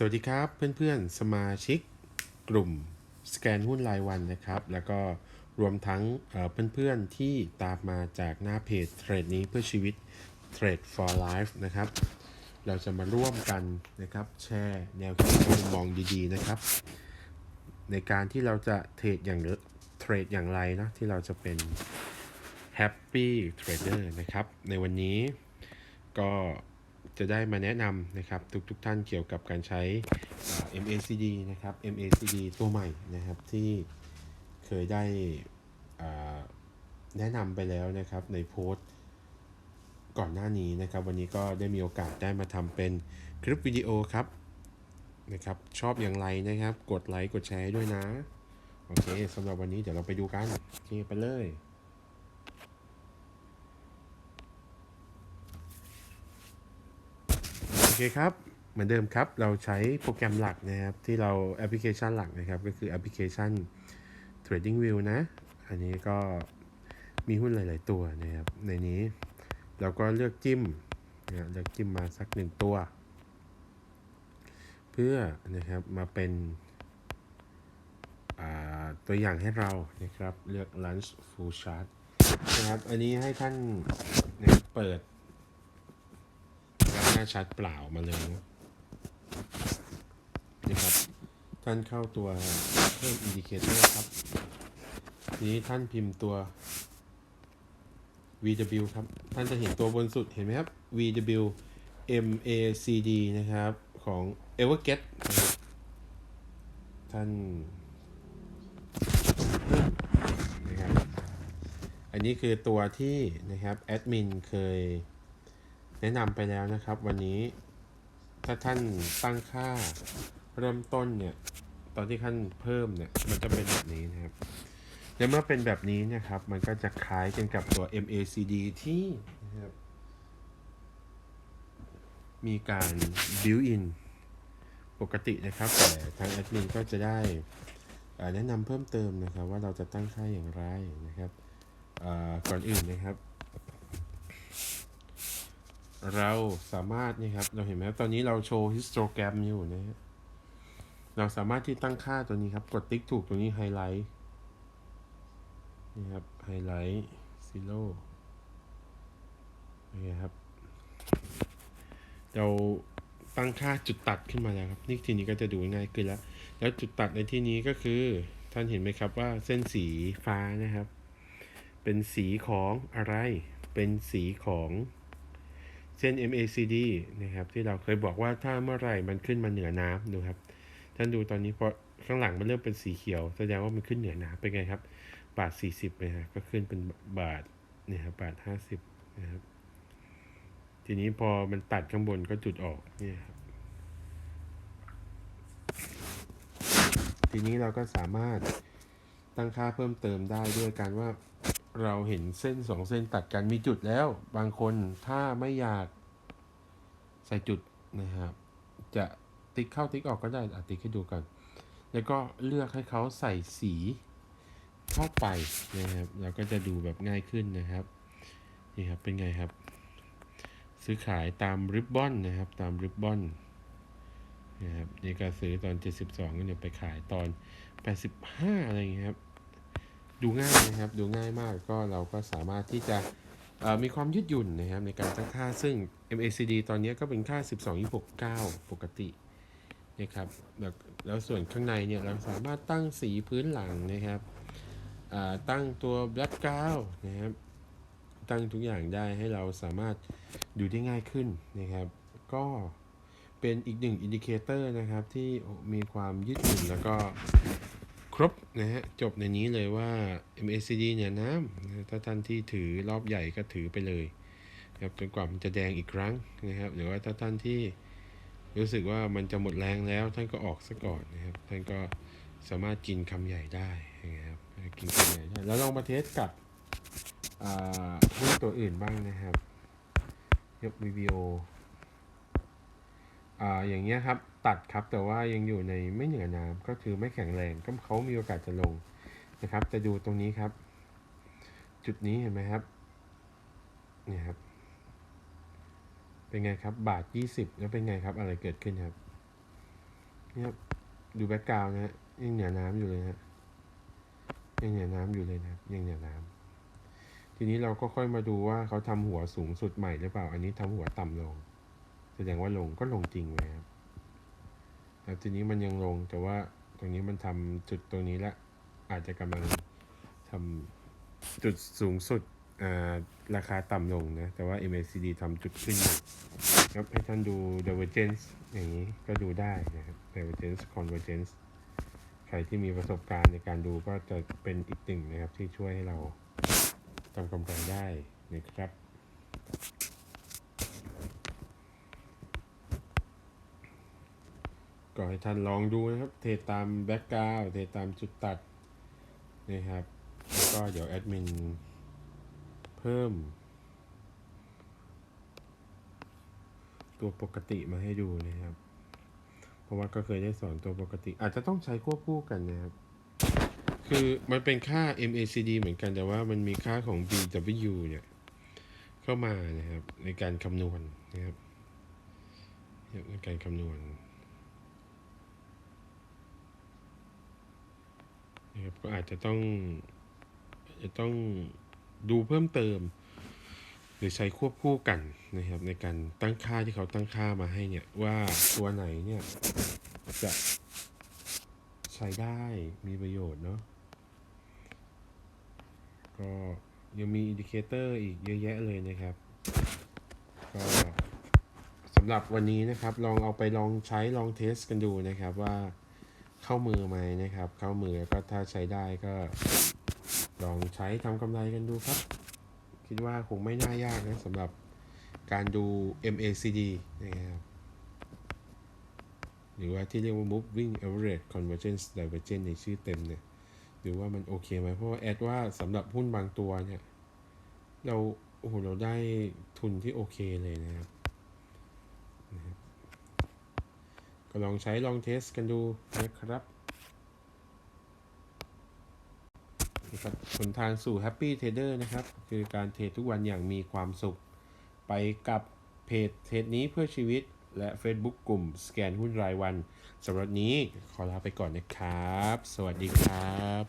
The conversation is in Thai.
สวัสดีครับเพื่อนๆ สมาชิกกลุ่มสแกนหุ้นรายวันนะครับ แล้วก็รวมทั้งเเพื่อนๆที่ตามมาจากหน้าเพจเทรดนี้เพื่อชีวิต Trade for Life นะครับ เราจะมาร่วมกันนะครับ แชร์แนวคิดมุมมองดีๆนะครับ ในการที่เราจะเทรดอย่างเทรดอย่างไรนะที่เราจะเป็น Happy Trader นะครับ ในวันนี้ก็ จะได้มาแนะนำนะครับทุกๆทท่านเกี่ยวกับการใช้ MACD นะครับ MACD ตัวใหม่นะครับที่เคยได้แนะนำไปแล้วนะครับในโพสต์ก่อนหน้านี้นะครับ วันนี้ก็ได้มีโอกาสได้มาทำเป็นคลิปวิดีโอครับนะครับ ชอบอย่างไรนะครับ กดไลค์กดแชร์ด้วยนะ โอเคสำหรับวันนี้เดี๋ยวเราไปดูกัน โอเค ไปเลย โอ เคครับ เหมือนเดิมครับ เราใช้โปรแกรมหลักนะครับ ที่เราแอปพลิเคชันหลักนะครับ ก็คือแอปพลิเคชัน Trading View นะ อันนี้ก็มีหุ้นหลาย ๆ ตัวนะครับ ในนี้เราก็เลือกจิ้มนะเลือกจิ้มมาสักหนึ่งตัว เพื่อนะครับมาเป็นตัวอย่างให้เรานะครับ เลือก Lunch Full Chart นะครับ อันนี้ให้ท่านนะเปิดาชัดเปล่ามาเลยนะครับ ท่านเข้าตัวเพิ่มอินดิเคเตอร์ครับทีนี้ท่านพิมพ์ตัว VW ครับ ท่านจะเห็นตัวบนสุดเห็นไหมครับ VW MACD นะครับของ Everget ท่านนะครับ อันนี้คือตัวที่นะครับแอดมินเคย แนะนำไปแล้วนะครับ วันนี้ถ้าท่านตั้งค่าเริ่มต้นเนี่ย ตอนที่ท่านเพิ่มเนี่ย มันจะเป็นแบบนี้นะครับ และเมื่อเป็นแบบนี้นะครับ มันก็จะคล้ายกันกับตัว MACD ที่นะครับมีการ build in ปกตินะครับ แต่ทางแอดมินก็จะได้แนะนำเพิ่มเติมนะครับ ว่าเราจะตั้งค่าอย่างไรนะครับก่อนอื่นนะครับ เราสามารถนี่ครับ เราเห็นไหมครับตอนนี้เราโชว์ฮิสโตรแกรมอยู่นะฮะเราสามารถที่ตั้งค่าตัวนี้ครับ กดติ๊กถูกตรงนี้ไฮไลท์นี่ครับไฮไลท์ซีโร่นี่ครับ เราตั้งค่าจุดตัดขึ้นมาแล้วครับ นี่ทีนี้ก็จะดูง่ายขึ้นแล้ว แล้วจุดตัดในที่นี้ก็คือ ท่านเห็นไหมครับว่าเส้นสีฟ้านะครับ เป็นสีของอะไร เป็นสีของ เส้น MACD นะครับที่เราเคยบอกว่าถ้าเมื่อไหร่มันขึ้นมาเหนือน้ำดูครับ ท่านดูตอนนี้พอข้างหลังมันเริ่มเป็นสีเขียว แสดงว่ามันขึ้นเหนือน้ำเป็นไงครับ บาท 40นะฮะก็ขึ้นเป็นบาทเนี่ยครับบาท 50นะครับทีนี้พอมันตัดข้างบนก็จุดออกเนี่ยครับทีนี้เราก็สามารถตั้งค่าเพิ่มเติมได้ด้วยการว่า เราเห็นเส้นสองเส้นตัดกันมีจุดแล้ว บางคนถ้าไม่อยากใส่จุดนะครับ จะติ๊กเข้าติ๊กออกก็ได้อติ๊กให้ดูก่อนแล้วก็เลือกให้เขาใส่สีเข้าไปนะครับ เราก็จะดูแบบง่ายขึ้นนะครับ นี่ครับเป็นไงครับ ซื้อขายตามริบบอนนะครับ ตามริบบอนนะครับนี่ก็ซื้อตอน 72ก็เนี่ยไปขายตอน 85 อะไรอย่างเงี้ยครับ ดูง่ายนะครับดูง่ายมากก็เราก็สามารถที่จะมีความยืดหยุ่นนะครับในการตั้งค่าซึ่ง MACD ตอนนี้ก็เป็นค่า 12.29ปกตินะครับแล้วแล้วส่วนข้างในเนี่ยเราสามารถตั้งสีพื้นหลังนะครับตั้งตัว background นะครับตั้งทุกอย่างได้ให้เราสามารถดูได้ง่ายขึ้นนะครับ ก็เป็นอีกหนึ่งอินดิเคเตอร์นะครับที่มีความยืดหยุ่นแล้วก็ ครบนะฮะจบในนี้เลยว่า MACD เนี่ยน้ำนะถ้าท่านที่ถือรอบใหญ่ก็ถือไปเลยครับจนกว่ามันจะแดงอีกครั้งนะครับ หรือว่าถ้าท่านที่รู้สึกว่ามันจะหมดแรงแล้ว ท่านก็ออกซะก่อนนะครับ ท่านก็สามารถกินคำใหญ่ได้นะครับกินคำใหญ่ได้แล้วลองมาเทสกับหุ้นตัวอื่นบ้างนะครับ ยก VBO อ่าอย่างเงี้ยครับตัดครับแต่ว่ายังอยู่ในไม่เหนือน้ำก็คือไม่แข็งแรงก็เขามีโอกาสจะลงนะครับ จะดูตรงนี้ครับ จุดนี้เห็นไหมครับเนี่ยครับ เป็นไงครับ บาท20แล้วเป็นไงครับ อะไรเกิดขึ้นครับนี่ครับดูแบ็กกราวน์นะฮะยังเหนือน้ำอยู่เลยฮะยังเหนือน้ำอยู่เลยนะครับยังเหนือน้ำทีนี้เราก็ค่อยมาดูว่าเขาทำหัวสูงสุดใหม่หรือเปล่า อันนี้ทำหัวต่ำลง แสดงว่าลงก็ลงจริงเลยครับแล้วทีนี้มันยังลงแต่ว่าตรงนี้มันทำจุดตรงนี้ละ อาจจะกำลังทำจุดสูงสุดราคาต่ำลงนะ แต่ว่า MACD ทำจุดขึ้นอยู่ครับให้ท่านดู divergence อย่างนี้ก็ดูได้นะครับ divergence convergence ใครที่มีประสบการณ์ในการดูก็จะเป็นอีกหนึ่งนะครับที่ช่วยให้เราทำกำไรได้นะครับ ก็ให้ท่านลองดูนะครับ เทตามแบ็กกราวด์เทตามจุดตัดนะครับ แล้วก็เดี๋ยวแอดมินเพิ่ม ตัวปกติมาให้ดูนะครับ เพราะว่าก็เคยได้สอนตัวปกติ อาจจะต้องใช้ควบคู่กันนะครับ คือมันเป็นค่า MACD เหมือนกันแต่ว่ามันมีค่าของ BW เนี่ย เข้ามานะครับในการคำนวณนะครับในการคำนวณ นะครับก็อาจจะต้องจจะต้องดูเพิ่มเติม หรือใช้ควบคู่กันนะครับในการตั้งค่าที่เขาตั้งค่ามาให้เนี่ยว่าตัวไหนเนี่ยจะใช้ได้มีประโยชน์เนาะก็ยังมีอินดิเคเตอร์อีกเยอะแยะเลยนะครับ ก็สำหรับวันนี้นะครับ ลองเอาไปลองใช้ลองเทสกันดูนะครับว่า เข้ามือไหมนะครับ เข้ามือแล้วก็ถ้าใช้ได้ก็ลองใช้ทำกำไรกันดูครับ คิดว่าคงไม่น่ายากนะสำหรับการดู MACD นะครับหรือว่าที่เรียกว่า moving average convergence divergence ในชื่อเต็มเนี่ยหรือว่ามันโอเคไหมเพราะว่าแอดว่าสำหรับหุ้นบางตัวเนี่ย เราโอ้โหเราได้ทุนที่โอเคเลยนะครับ ก็ ลองใช้ลองเทสกันดูนะครับนะครับหนทางสู่ Happy Trader นะครับ คือการเทรดทุกวันอย่างมีความสุข ไปกับเพจเทรดนี้เพื่อชีวิต และ Facebook กลุ่มสแกนหุ้นรายวันสำหรับนี้ขอลาไปก่อนนะครับ สวัสดีครับ